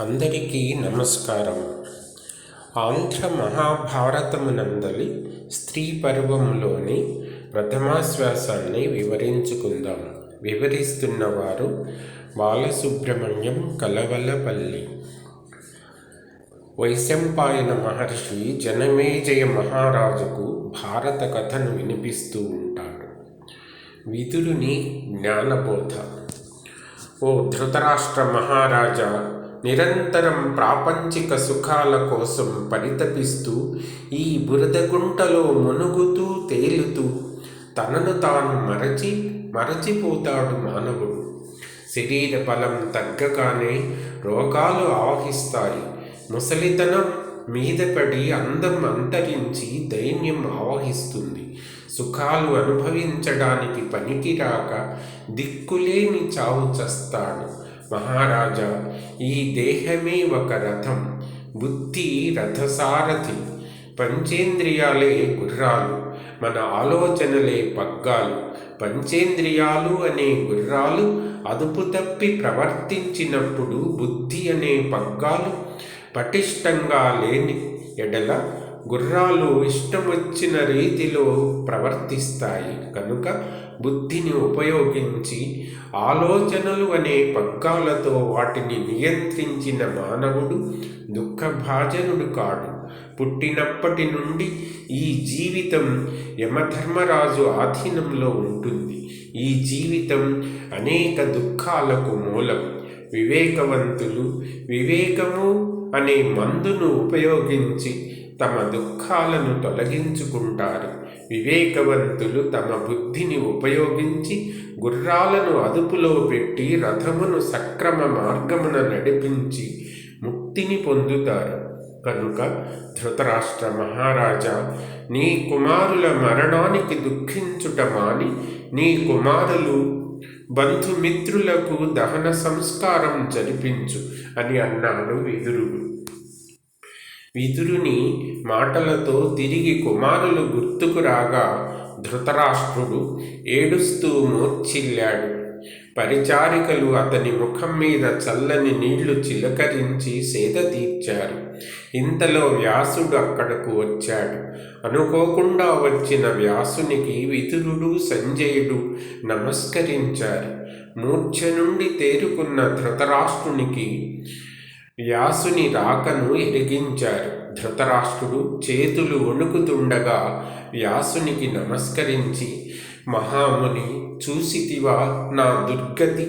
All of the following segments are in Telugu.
అందరికీ నమస్కారం. ఆంధ్ర మహాభారతమునందలి స్త్రీ పర్వంలోని ప్రథమాశ్వాసాన్ని వివరించుకుందాం. వివరిస్తున్నవారు బాలసుబ్రహ్మణ్యం కలవలపల్లి. వైశంపాయన మహర్షి జనమేజయ మహారాజుకు భారత కథను వినిపిస్తూ ఉంటాడు. విదురుని జ్ఞానబోధ. ఓ ధృతరాష్ట్ర మహారాజా నిరంతరం ప్రాపంచిక సుఖాల కోసం పరితపిస్తూ ఈ బురదగుంటలో మునుగుతూ తేలుతూ తనను తాను మరచి మరచిపోతాడు మానవుడు. శరీర బలం తగ్గగానే రోగాలు ఆవహిస్తాయి. ముసలితనం మీద పడి అందం అంతరించి దైన్యం ఆవహిస్తుంది. సుఖాలు అనుభవించడానికి పనికిరాక దిక్కులేని చావు చస్తాడు. మహారాజా ఈ దేహమే ఒక రథం? బుద్ధి రథసారథి. పంచేంద్రియాలే గుర్రాలు మన ఆలోచనలే పగ్గాలు. పంచేంద్రియాలు అనే గుర్రాలు అదుపు తప్పి ప్రవర్తించినప్పుడు బుద్ధి అనే పగ్గాలు పటిష్టంగా లేని ఎడల గుర్రాలు ఇష్టం వచ్చిన రీతిలో ప్రవర్తిస్తాయి. కనుక బుద్ధిని ఉపయోగించి ఆలోచనలు అనే పగ్గాలతో వాటిని నియంత్రించిన మానవుడు దుఃఖభాజనుడు కాడు. పుట్టినప్పటి నుండి ఈ జీవితం యమధర్మరాజు ఆధీనంలో ఉంటుంది. ఈ జీవితం అనేక దుఃఖాలకు మూలం. వివేకవంతులు వివేకము అనే మందును ఉపయోగించి తమ దుఃఖాలను తొలగించుకుంటారు. వివేకవంతులు తమ బుద్ధిని ఉపయోగించి గుర్రాలను అదుపులో పెట్టి రథమును సక్రమ మార్గమున నడిపించి ముక్తిని పొందుతారు. కనుక ధృతరాష్ట్ర మహారాజా నీ కుమారుల మరణానికి దుఃఖించుట మాని నీ కుమారులు బంధుమిత్రులకు దహన సంస్కారం జరిపించు అని అన్నాడు విదురుడు. విదురుని మాటలతో తిరిగి కుమారులు గుర్తుకు రాగా ధృతరాష్ట్రుడు ఏడుస్తూ మూర్చిల్లాడు పరిచారికలు అతని ముఖం మీద చల్లని నీళ్ళు చిలకరించి సేద తీర్చారు. ఇంతలో వ్యాసుడు అక్కడకు వచ్చాడు. అనుకోకుండా వచ్చిన వ్యాసునికి విదురుడు సంజయుడు నమస్కరించారు. మూర్ఛ నుండి తేరుకున్న ధృతరాష్ట్రునికి వ్యాసుని రాకను ఎరిగించారు ధృతరాష్ట్రుడు చేతులు వణుకుతుండగా వ్యాసునికి నమస్కరించి మహాముని చూసితివా నా దుర్గతి?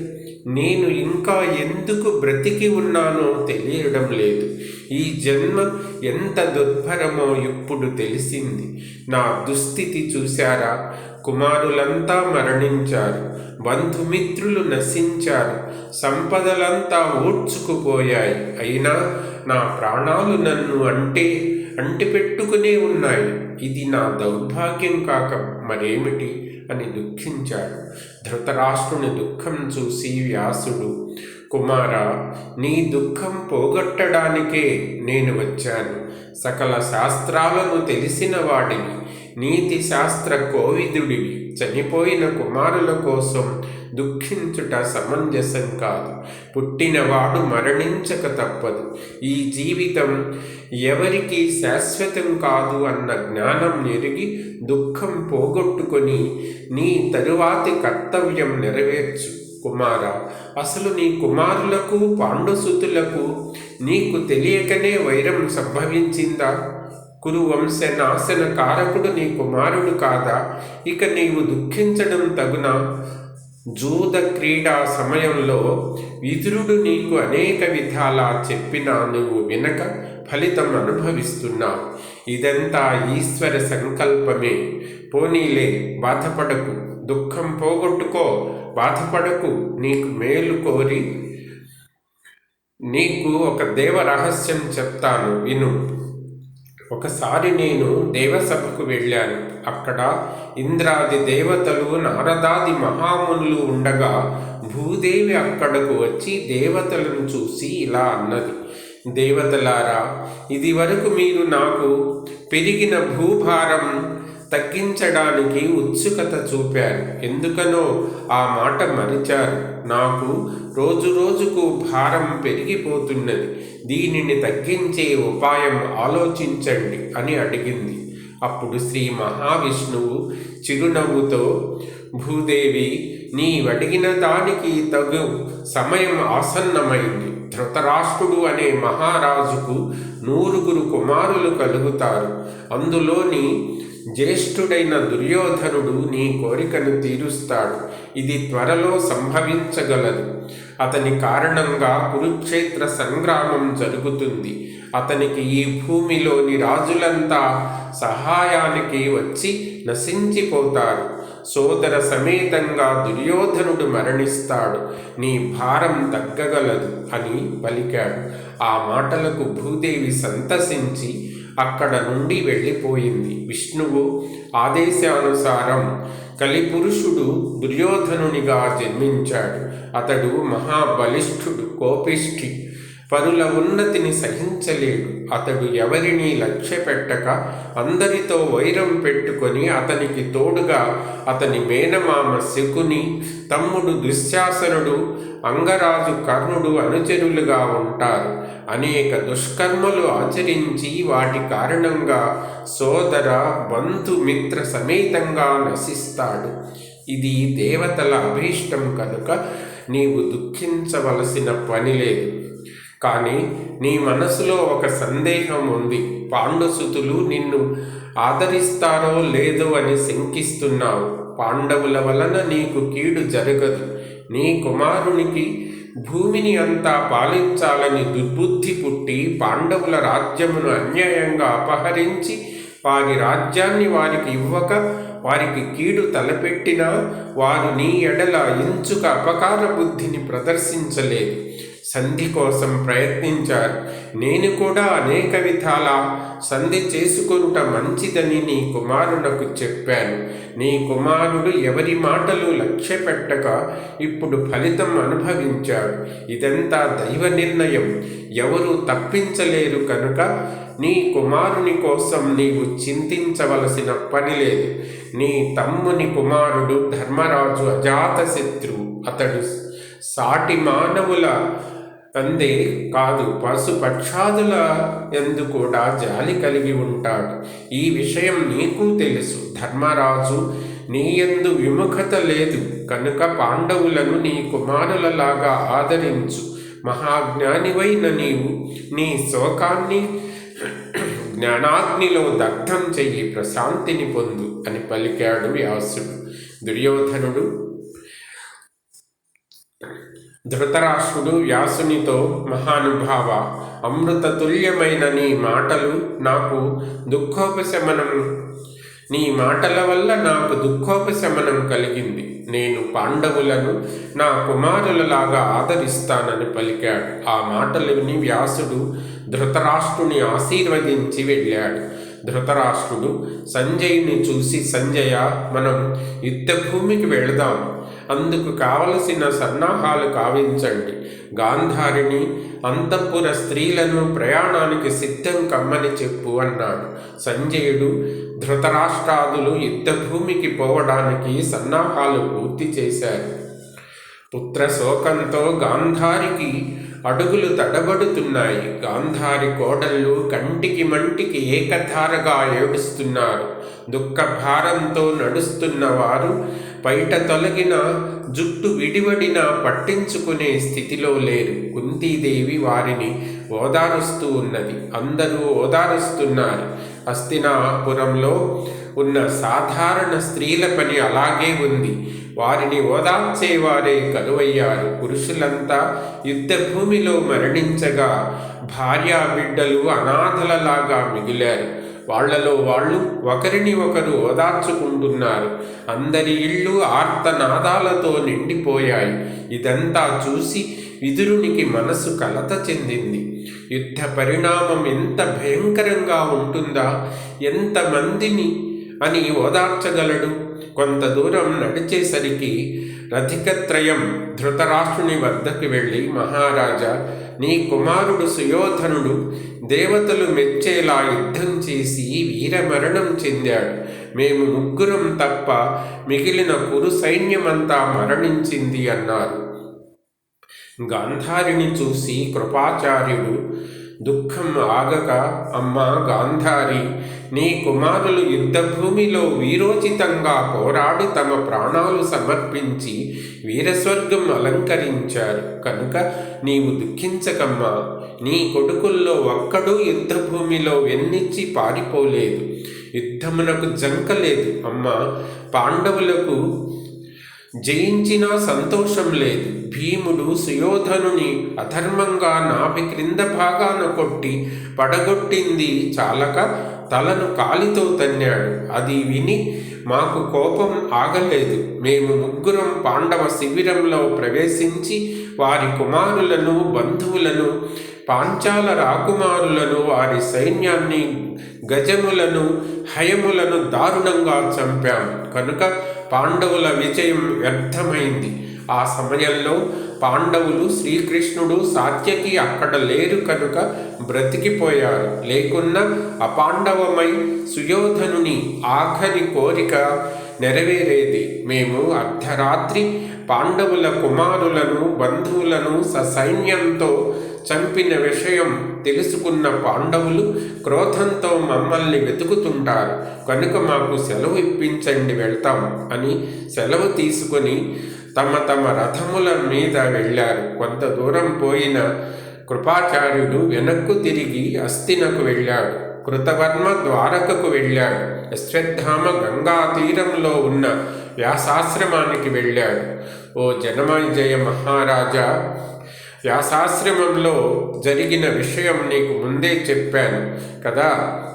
నేను ఇంకా ఎందుకు బ్రతికి ఉన్నానో తెలియడం లేదు. ఈ జన్మ ఎంత దుర్భరమో ఇప్పుడు తెలిసింది. నా దుస్థితి చూశారా? కుమారులంతా మరణించారు. బంధుమిత్రులు నశించారు. సంపదలంతా ఊడ్చుకుపోయాయి. అయినా నా ప్రాణాలు నన్ను అంటే అంటిపెట్టుకునే ఉన్నాయి. ఇది నా దౌర్భాగ్యం కాక మరేమిటి అని దుఃఖించాడు. ధృతరాష్ట్రుని దుఃఖం చూసి వ్యాసుడు కుమారా నీ దుఃఖం పోగొట్టడానికే నేను వచ్చాను. సకల శాస్త్రాలను తెలిసిన వాడిని నీతి శాస్త్ర కోవిదుడివి. చనిపోయిన కుమారుల కోసం దుఃఖించుట సమంజసం కాదు. పుట్టినవాడు మరణించక తప్పదు. ఈ జీవితం ఎవరికి శాశ్వతం కాదు అన్న జ్ఞానం ఎరిగి దుఃఖం పోగొట్టుకొని నీ తరువాతి కర్తవ్యం నెరవేర్చు. కుమార అసలు నీ కుమారులకు పాండుసుతులకు నీకు తెలియకనే వైరం సంభవించిందా? కురువంశ నాశన కారకుడు నీ కుమారుడు కాదా? ఇక నీవు దుఃఖించడం తగున జూద క్రీడా సమయంలో విదురుడు నీకు అనేక విధాలా చెప్పినా నువ్వు వినక ఫలితం అనుభవిస్తున్నావు. ఇదంతా ఈశ్వర సంకల్పమే. పోనీలే బాధపడకు. దుఃఖం పోగొట్టుకో బాధపడకు నీకు మేలు కోరి. నీకు ఒక దేవ రహస్యం చెప్తాను విను. ఒకసారి నేను దేవసభకు వెళ్ళాను. అక్కడ ఇంద్రాది దేవతలు నారదాది మహామునులు ఉండగా భూదేవి అక్కడకు వచ్చి దేవతలను చూసి ఇలా అన్నది. దేవతలారా ఇది వరకు మీరు నాకు పెరిగిన భూభారం తగ్గించడానికి ఉత్సుకత చూపారు. ఎందుకనో ఆ మాట మరిచారు. నాకు రోజు రోజుకు భారం పెరిగిపోతున్నది. దీనిని తగ్గించే ఉపాయం ఆలోచించండి అని అడిగింది. అప్పుడు శ్రీ మహావిష్ణువు చిరునవ్వుతో భూదేవి నీవడిగిన దానికి తగు సమయం ఆసన్నమైంది. ధృతరాష్ట్రుడు అనే మహారాజుకు నూరుగురు కుమారులు కలుగుతారు. అందులోని జ్యేష్ఠుడైన దుర్యోధనుడు నీ కోరికను తీరుస్తాడు. ఇది త్వరలో సంభవించగలదు. అతని కారణంగా కురుక్షేత్ర సంగ్రామం జరుగుతుంది. అతనికి ఈ భూమిలోని రాజులంతా సహాయానికి వచ్చి నశించిపోతారు. సోదర సమేతంగా దుర్యోధనుడు మరణిస్తాడు. నీ భారం తగ్గగలదు అని పలికాడు. ఆ మాటలకు భూదేవి సంతసించి అక్కడ నుండి వెళ్ళిపోయింది. విష్ణువు ఆదేశానుసారం కలిపురుషుడు దుర్యోధనునిగా జన్మించాడు. అతడు మహాబలిష్ఠుడు కోపిష్ఠి. పరుల ఉన్నతిని సహించలేడు. అతడు ఎవరిని లక్ష్య పెట్టక అందరితో వైరం పెట్టుకొని అతనికి తోడుగా అతని మేనమామ శకుని తమ్ముడు దుశ్శాసనుడు అంగరాజు కర్ణుడు అనుచరులుగా ఉంటారు. అనేక దుష్కర్మలు ఆచరించి వాటి కారణంగా సోదర బంధుమిత్ర సమేతంగా నశిస్తాడు. ఇది దేవతల అభీష్టం కనుక నీవు దుఃఖించవలసిన పని లేదు. కానీ నీ మనసులో ఒక సందేహం ఉంది. పాండుసుతులు నిన్ను ఆదరిస్తారో లేదో అని శంకిస్తున్నావు. పాండవుల వలన నీకు కీడు జరగదు. నీ కుమారునికి భూమిని అంతా పాలించాలని దుర్బుద్ధి పుట్టి పాండవుల రాజ్యమును అన్యాయంగా అపహరించి వారి రాజ్యాన్ని వారికి ఇవ్వక వారికి కీడు తలపెట్టినా వారు నీ ఎడల ఇంచుక అపకార బుద్ధిని ప్రదర్శించలేదు. సంధి కోసం ప్రయత్నించారు. నేను కూడా అనేక విధాల సంధి చేసుకొనుట మంచిదని నీ కుమారునకు చెప్పాను. నీ కుమారుడు ఎవరి మాటలు లక్ష్య పెట్టక ఇప్పుడు ఫలితం అనుభవించాడు. ఇదంతా దైవ నిర్ణయం. ఎవరు తప్పించలేరు కనుక నీ కుమారుని కోసం నీవు చింతించవలసిన పని లేదు. నీ తమ్ముని కుమారుడు ధర్మరాజు అజాతశత్రువు అతడు సాటి మానవుల అందే కాదు పశుపక్షాదుల ఎందు కూడా జాలి కలిగి ఉంటాడు. ఈ విషయం నీకు తెలుసు. ధర్మరాజు నీ ఎందు విముఖత లేదు. కనుక పాండవులను నీ కుమారులలాగా ఆదరించు. మహాజ్ఞానివైన నీవు నీ శోకాన్ని జ్ఞానాగ్నిలో దగ్ధం చెయ్యి ప్రశాంతిని పొందు అని పలికాడు వ్యాసుడు. దుర్యోధనుడు ధృతరాష్ట్రుడు వ్యాసునితో మహానుభావ అమృతతుల్యమైన నీ మాటలు నాకు దుఃఖోపశమనం. నీ మాటల వల్ల నాకు దుఃఖోపశమనం కలిగింది. నేను పాండవులను నా కుమారులలాగా ఆదరిస్తానని పలికాడు. ఆ మాటలు విని వ్యాసుడు ధృతరాష్ట్రుని ఆశీర్వదించి వెళ్ళాడు. ధృతరాష్ట్రుడు సంజయుని చూసి సంజయ మనం యుద్ధభూమికి వెళదాం. అందుకు కావలసిన సన్నాహాలు కావించండి. గాంధారిని అంతఃపుర స్త్రీలను ప్రయాణానికి సిద్ధం కమ్మని చెప్పు అన్నాడు. సంజయుడు ధృతరాష్ట్రాదులు యుద్ధభూమికి పోవడానికి సన్నాహాలు పూర్తి చేశారు. పుత్ర శోకంతో గాంధారికి అడుగులు తడబడుతున్నాయి. గాంధారి కోడళ్ళు కంటికి మంటికి ఏకధారగా ఏడుస్తున్నారు. దుఃఖ భారంతో నడుస్తున్న వారు బయట తొలగిన జుట్టు విడివడిన పట్టించుకునే స్థితిలో లేరు. కుంతీదేవి వారిని ఓదారుస్తూ ఉన్నది. అందరూ ఓదారుస్తున్నారు. హస్తినాపురంలో ఉన్న సాధారణ స్త్రీల పని అలాగే ఉంది. వారిని ఓదార్చేవారే కలువయ్యారు పురుషులంతా యుద్ధ భూమిలో మరణించగా భార్యా బిడ్డలు అనాథలలాగా మిగిలారు. వాళ్ళలో వాళ్ళు ఒకరిని ఒకరు ఓదార్చుకుంటున్నారు. అందరి ఇళ్ళు ఆర్తనాదాలతో నిండిపోయాయి. ఇదంతా చూసి విదురునికి మనసు కలత చెందింది. యుద్ధ పరిణామం ఎంత భయంకరంగా ఉంటుందా? ఎంతమందిని అని ఓదార్చగలడు? కొంత దూరం నడిచేసరికి రథికత్రయం ధృతరాష్ట్రుని వద్దకు వెళ్ళి మహారాజా నీ కుమారుడు సుయోధనుడు దేవతలు మెచ్చేలా యుద్ధం చేసి వీరమరణం చెందాడు. మేము ముగ్గురం తప్ప మిగిలిన కురు సైన్యమంతా మరణించింది అన్నారు. గాంధారిని చూసి కృపాచార్యుడు దుఃఖం ఆగక అమ్మా గాంధారి నీ కుమారులు యుద్ధభూమిలో వీరోచితంగా పోరాడి తమ ప్రాణాలు సమర్పించి వీరస్వర్గం అలంకరించారు. కనుక నీవు దుఃఖించకమ్మా నీ కొడుకుల్లో ఒక్కడూ యుద్ధభూమిలో వెన్నిచ్చి పారిపోలేదు. యుద్ధమునకు జంకలేదు అమ్మా. పాండవులకు జయించినా సంతోషం లేదు. భీముడు సుయోధనుని అధర్మంగా నాభి క్రింద భాగాన కొట్టి పడగొట్టింది చాలక తలను కాలితో తన్నాడు. అది విని మాకు కోపం ఆగలేదు. మేము ముగ్గురం పాండవ శిబిరంలో ప్రవేశించి వారి కుమారులను బంధువులను పాంచాల రాకుమారులను వారి సైన్యాన్ని గజములను హయములను దారుణంగా చంపాం. కనుక పాండవుల విజయం వ్యర్థమైంది. ఆ సమయంలో పాండవులు శ్రీకృష్ణుడు సాత్యకి అక్కడ లేరు కనుక బ్రతికిపోయారు. లేకున్నా అపాండవమై సుయోధనుని ఆఖరి కోరిక నెరవేరేది. మేము అర్ధరాత్రి పాండవుల కుమారులను బంధువులను ససైన్యంతో చంపిన విషయం తెలుసుకున్న పాండవులు క్రోధంతో మమ్మల్ని వెతుకుతుంటారు. కనుక మాకు సెలవు ఇప్పించండి వెళ్తాం అని సెలవు తీసుకొని తమ తమ రథముల మీద వెళ్ళారు. కొంత దూరం పోయిన కృపాచార్యుడు వెనక్కు తిరిగి అస్థినకు వెళ్ళాడు కృతవర్మ ద్వారకకు వెళ్ళాడు. అశ్వత్థామ గంగా తీరంలో ఉన్న వ్యాసాశ్రమానికి వెళ్ళాడు. ఓ జనమజయ మహారాజా వ్యాసాశ్రమంలో జరిగిన విషయం నీకు ముందే చెప్పాను కదా.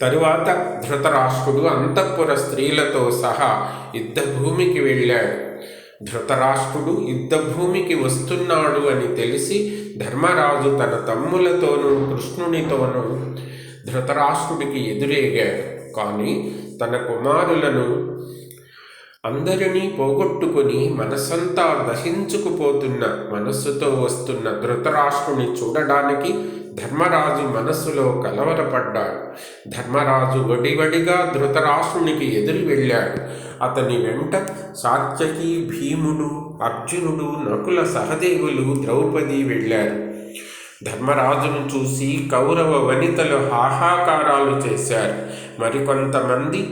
తరువాత ధృతరాష్ట్రుడు అంతఃపుర స్త్రీలతో సహా యుద్ధభూమికి వెళ్ళాడు. ధృతరాష్ట్రుడు యుద్ధభూమికి వస్తున్నాడు అని తెలిసి ధర్మరాజు తన తమ్ములతోనూ కృష్ణునితోనూ ధృతరాష్ట్రుడికి ఎదురేగాడు. కానీ తన కుమారులను అందరినీ పోగొట్టుకుని మనసంతా దహించుకుపోతున్న మనస్సుతో వస్తున్న ధృతరాష్ట్రుని చూడడానికి ధర్మరాజు మనస్సులో కలవరపడ్డాడు. ధర్మరాజు వడివడిగా ధృతరాష్ట్రునికి ఎదురు వెళ్ళాడు. అతని వెంట సాత్యకి భీముడు అర్జునుడు నకుల సహదేవులు ద్రౌపది వెళ్ళారు. ధర్మరాజును చూసి కౌరవ వనితలు హాహాకారాలు చేశారు. మరికొంతమంది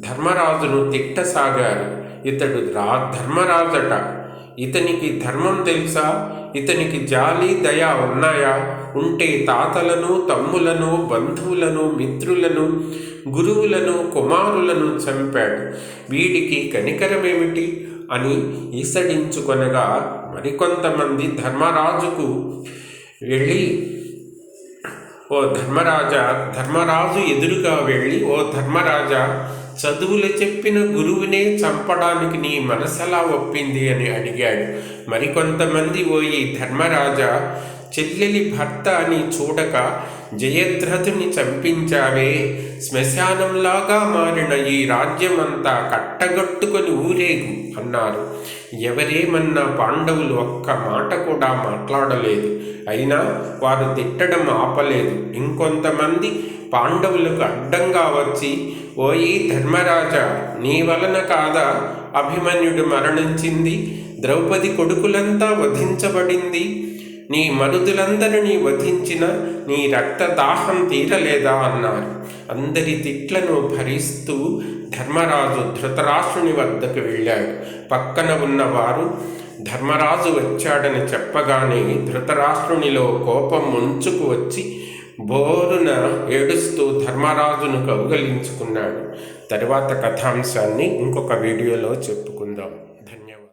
ధర్మరాజును తిట్టసాగారు. ఇతడు రా ధర్మరాజట. ఇతనికి ధర్మం తెలుసా? ఇతనికి జాలి దయ ఉన్నాయా? ఉంటే తాతలను తమ్ములను బంధువులను మిత్రులను గురువులను కుమారులను చంపాడు. వీడికి కనికరమేమిటి? అని ఈసడించుకొనగా మరికొంతమంది ధర్మరాజుకు వెళ్ళి ఓ ధర్మరాజా ధర్మరాజు ఎదురుగా వెళ్ళి ఓ ధర్మరాజా చదువులు చెప్పిన గురువునే చంపడానికి నీ మనసలా ఒప్పింది అని అడిగాడు. మరికొంతమంది ఓయి ధర్మరాజా చెల్లెలి భర్త అని చూడక జయద్రథుని చంపించావే. శ్మశానంలాగా మారిన ఈ రాజ్యమంతా కట్టగట్టుకొని ఊరేగు అన్నారు ఎవరేమన్నా పాండవులు ఒక్క మాట కూడా మాట్లాడలేదు. అయినా వారు తిట్టడం ఆపలేదు. ఇంకొంతమంది పాండవులకు అడ్డంగా వచ్చి ఓయి ధర్మరాజా నీ వలన కాదా అభిమన్యుడు మరణించింది? ద్రౌపది కొడుకులంతా వధించబడింది? నీ మరుదులందరినీ వధించిన నీ రక్త దాహం తీరలేదా అన్నారు. అందరి తిట్లను భరిస్తూ ధర్మరాజు ధృతరాష్ట్రుని వద్దకు వెళ్ళాడు. పక్కన ఉన్నవారు ధర్మరాజు వచ్చాడని చెప్పగానే ధృతరాష్ట్రునిలో కోపం ముంచుకు వచ్చి బోరున ఏడుస్తూ ధర్మరాజును కౌగలించుకున్నాడు. తరువాత కథాంశాన్ని ఇంకొక వీడియోలో చెప్పుకుందాం.